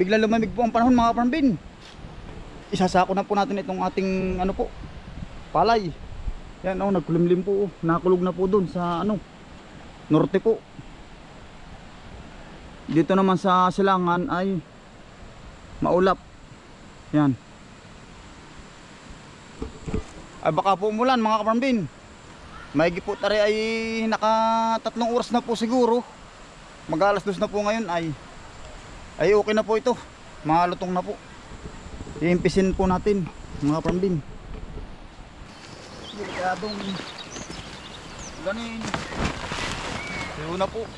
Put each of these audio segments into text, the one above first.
bigla lumamig po ang panahon mga kaparambin. Isasako na po natin itong ating ano po, palay. Yan oh, nagkulimlim po. oh. Nakulog na po doon sa ano, norte po. Dito naman sa silangan ay maulap. Yan. Ay baka po umulan mga kaparambin. Maigi po tari ay naka tatlong oras na po siguro. Mag alas dos na po ngayon ay ay okay na po ito. Malutong na po. Iimpisin po natin mga kaparambin. Delikadong ganin. Sayo na po.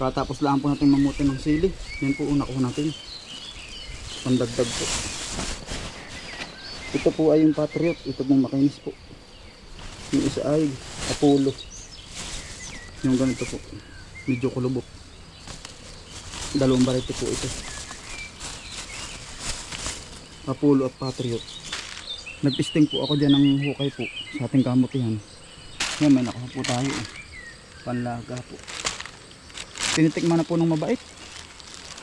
Katapos lang po natin mamuti ng sili. Yan po una ko natin. Pandagdag po. Ito po ay yung Patriot. Ito pong makinis po. Yung isa ay Apollo. Yung ganito po. Medyo kulubok. Dalawang barete po ito. Apollo at Patriot. Nagpisting po ako dyan ng hukay po sa ating kamutihan. Yan may nakuha po tayo. eh. Panlaga po. Tinitikman na po ng mabait.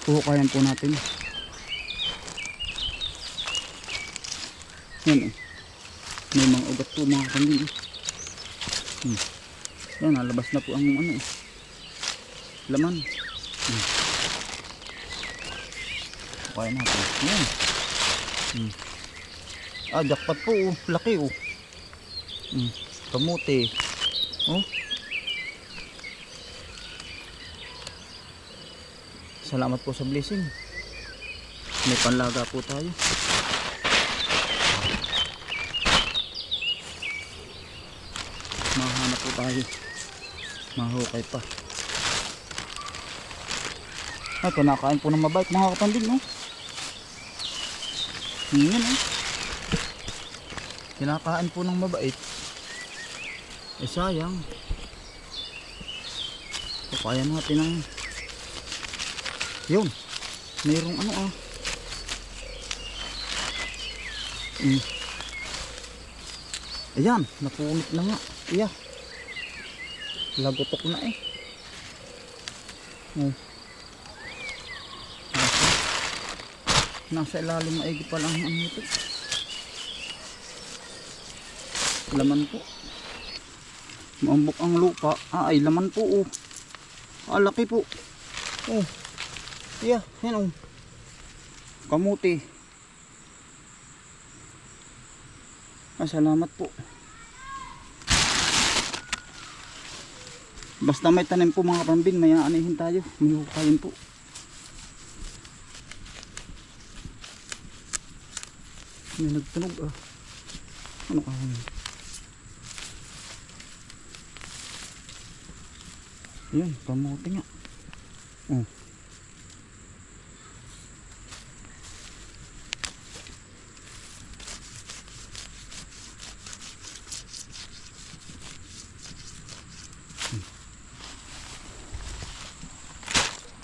Puhukayan po natin. Yan eh. May mga ugat po mga kambing. Hmm. Yan, nalabas na po ang ano eh. Laman. Hmm. Puhukayan natin. Yan. Hmm. Ah, jackpot po oh. Laki oh. Hmm. Kamuti. Oh. Salamat po sa blessing. May panlaga po tayo. Mahanap po tayo. Mahukay pa. Ay, pinakain po ng mabait mga kapandin, no? Yan, oh. Kinakain po ng mabait. Eh, sayang. Kaya natin ang yun. Mayroong ano ah. Mm. Ayan, napunit na nga. Iya. Lagotok na eh. Oh. Nasa, nasa ilalim maigi pa lang ang ito. Laman po. Maambok ang lupa. Ah, ay laman po oh. Ah, laki po. Oh. Yeah, yan oh. Kamuti. Ah, salamat po. Basta may tanim po mga kapambin, may aanihin tayo. May hukayin po. May nagtunog ah. Ano ka? Yan, kamuti nga. Oh.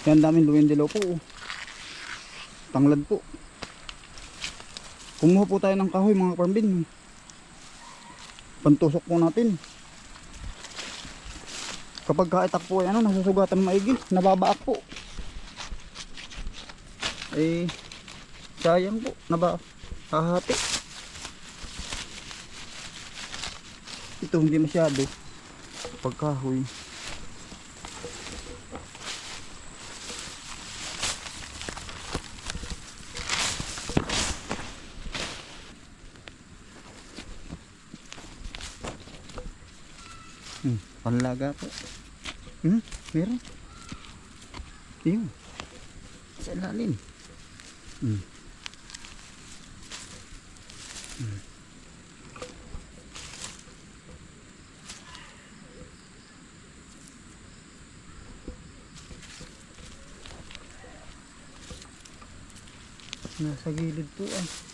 Yan daming luwin dilaw po. oh. Tanglad po. Kumuha po tayo ng kahoy mga kapambin. Pantusok po natin. Kapag kaitak po ay ano, nasusugatan maigi, nababaak po. Eh, sayang po, naba, hahati. Ito hindi masyado. Pagkahoy. Hmm, panlaga po. Hmm, meron. Yun. Sa ilalim. Hmm. Hmm. Nasa gilid po ay.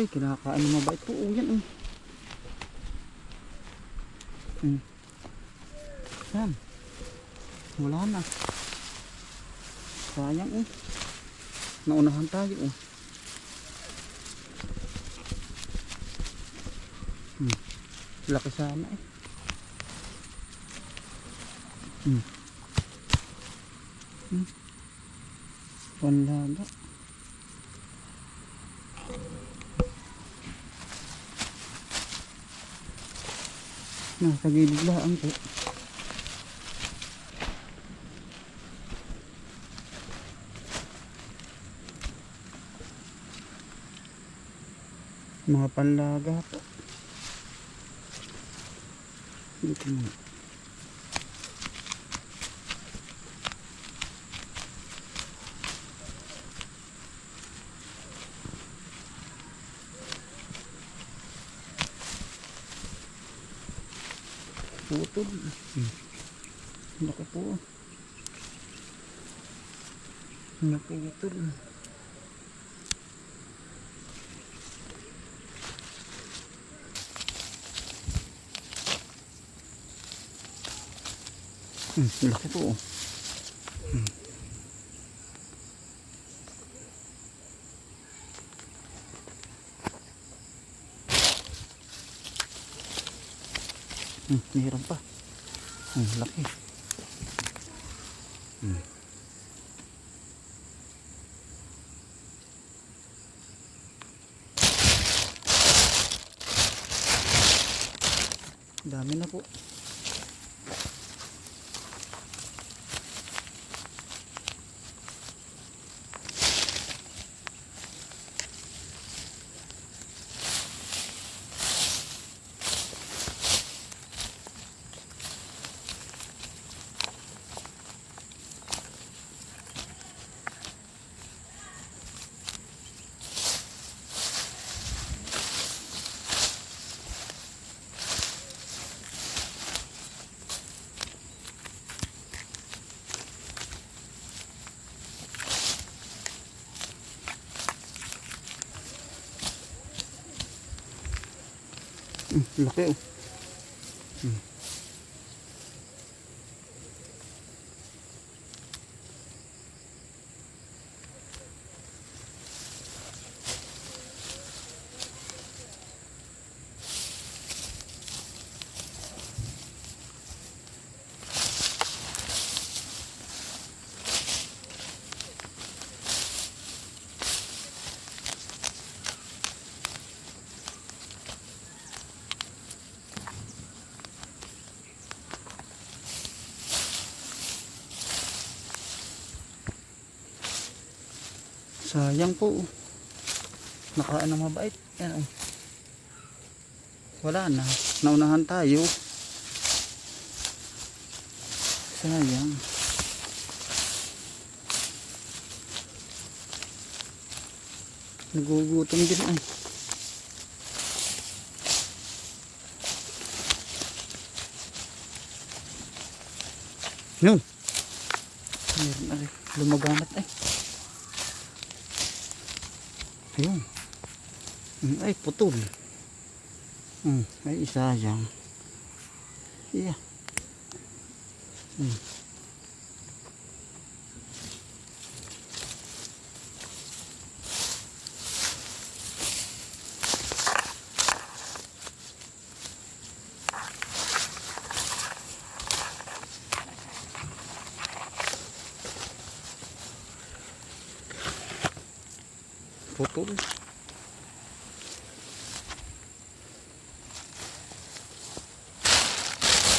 Ay, kinakain ng mabait po. Oh, yan. Oh. Hmm. Yan. Wala na. Sayang eh. Naunahan tayo oh. Hmm. Laki sana eh. Hmm. Hmm. Panlaga. Nasa gilid lang po. Mga panlaga po. Dito mo. Hmm. Laki po. Naputol. Hmm, laki po. Hmm. Hmm, meron pa. Hmm, laki. Hmm. Dami na po. Hmm, laki oh. Sayang po. oh. Nakaano mabait. Yan oh. Wala na. Naunahan tayo. Sayang. Nagugutom din ay. Yun. Meron na rin. Lumaganat ay. Ayun. Mm, Ay, putol. Mm, ay, isa yan. Yeah. Mm. Putol.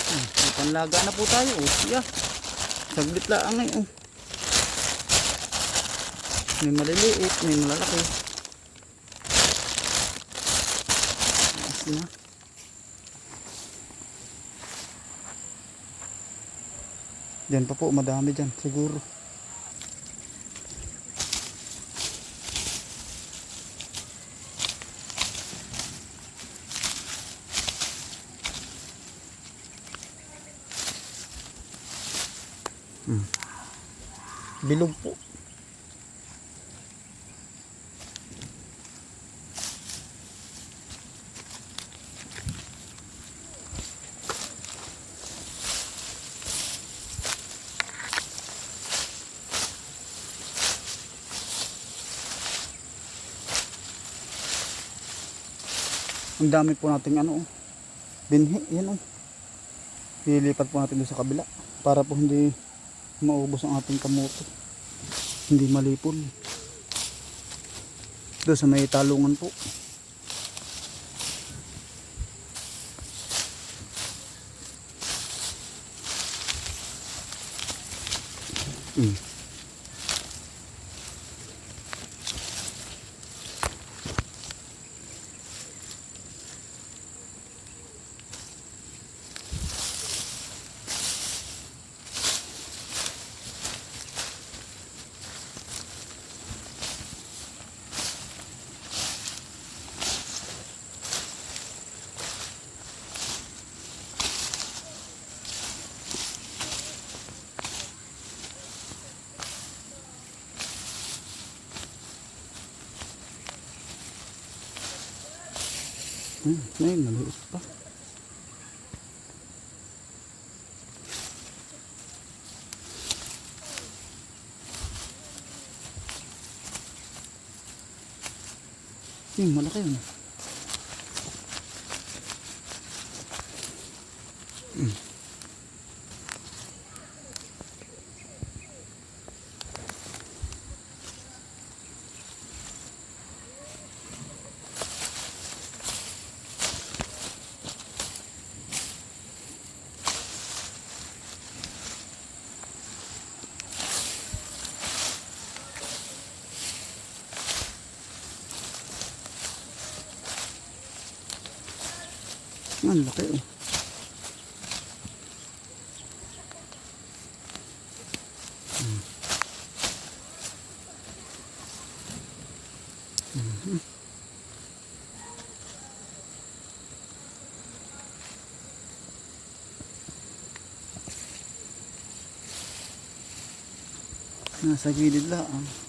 Hmm, panlaga na po tayo. Oh. Yeah. Saglit lang eh. Oh. May maliliit, may malalaki. Ayos na. Diyan pa po, madami dyan, siguro. Bilog po. Ang dami po nating ano, oh. binhi, yan oh. Lilipat po natin doon sa kabila para po hindi maubos ang ating kamote. Hindi malipol. Doon sa may talungan po. Mm. Hmm, ayun, maliit pa. Hmm, malaki yun. Hmm. Ang laki oh. Hmm. Mhm. Nasa gilid lang.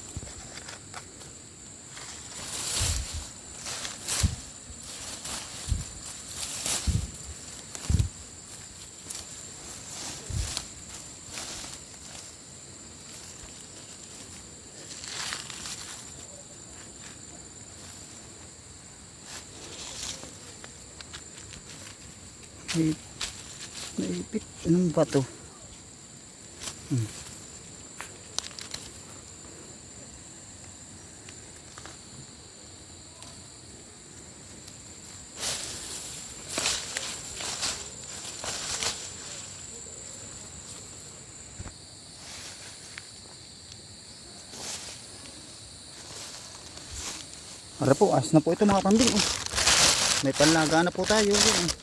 May naipit. Anong ba to? Hmm. Ara po, as na po ito mga kambing. Oh. May panlaga na po tayo. Yun.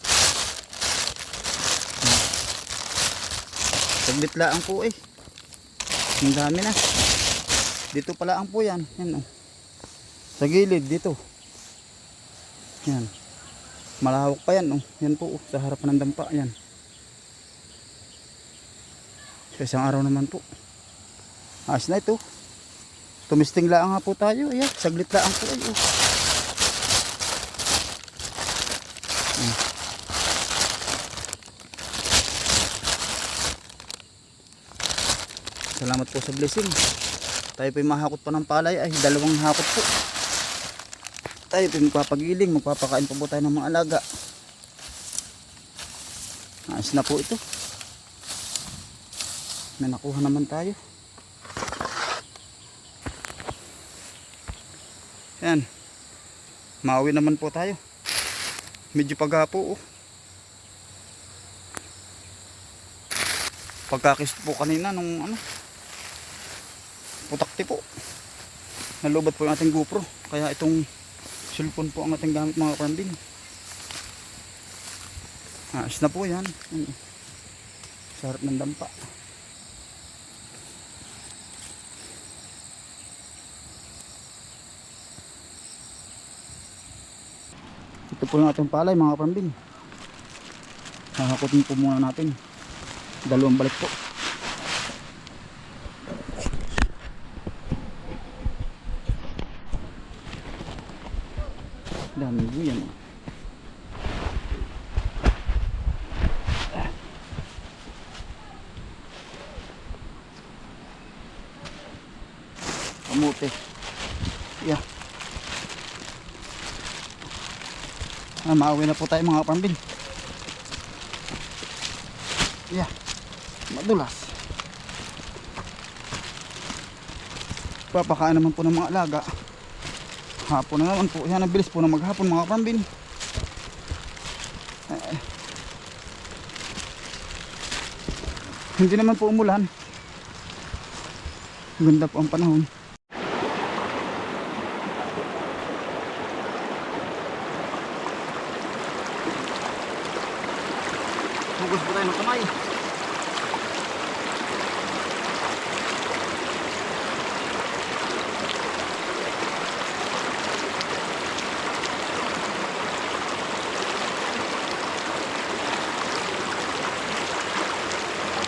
Saglit lang po eh. Ang dami na. Dito pala ang po yan. Yan oh. Sa gilid dito. Yan. Malawak pa yan oh. Yan po oh. Sa harapan ng dampa. Yan. Sa isang araw naman po. Ayos na ito. Tumisting lang nga po tayo. Ayan. Saglit lang po. Ay, oh. Salamat po sa blessing. Tayo po mahakot pa ng palay ay dalawang hakot po. Tayo po magpapagiling, magpapakain po po tayo ng mga alaga. Ayos na po ito. May nakuha naman tayo. Yan. Mauwi naman po tayo. Medyo paghapo oh. Pagkakis po kanina nung ano. Putakti po. Nalubat po yung ating GoPro. Kaya itong cellphone po ang ating gamit mga kaparambin. Ayos na po yan. Ano. Sarap ng dampa. Ito po yung ating palay mga kapambin. Hahakutin po muna natin. Dalawang balik po. Dami po yan. oh. Kamote. Yeah. Ah, mauwi na po tayo mga kapambin. Yeah. Madulas. Papakain naman po ng mga alaga. Hapon na naman po. Yan ang bilis po na maghapon mga kapambin. Eh, hindi naman po umulan. Ganda po ang panahon. Hugas po tayo ng kamay.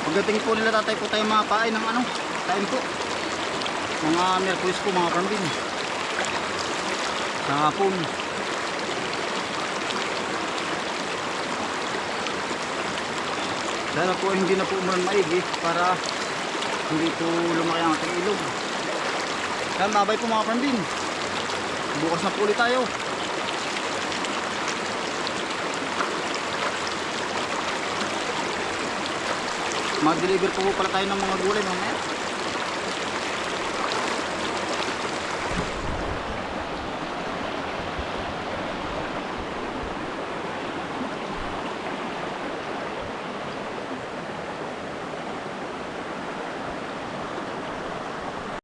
Pagdating po nila tatay po tayo mapain ng ano, kain po. Mga Merkulis po mga kambing. Sa hapon. Sana po hindi na po umulan maigi para hindi po lumaki ang ating ilog. Kaya babay po mga kambing. Bukas na po ulit tayo. Mag-deliver po, po pala tayo ng mga gulay mamaya.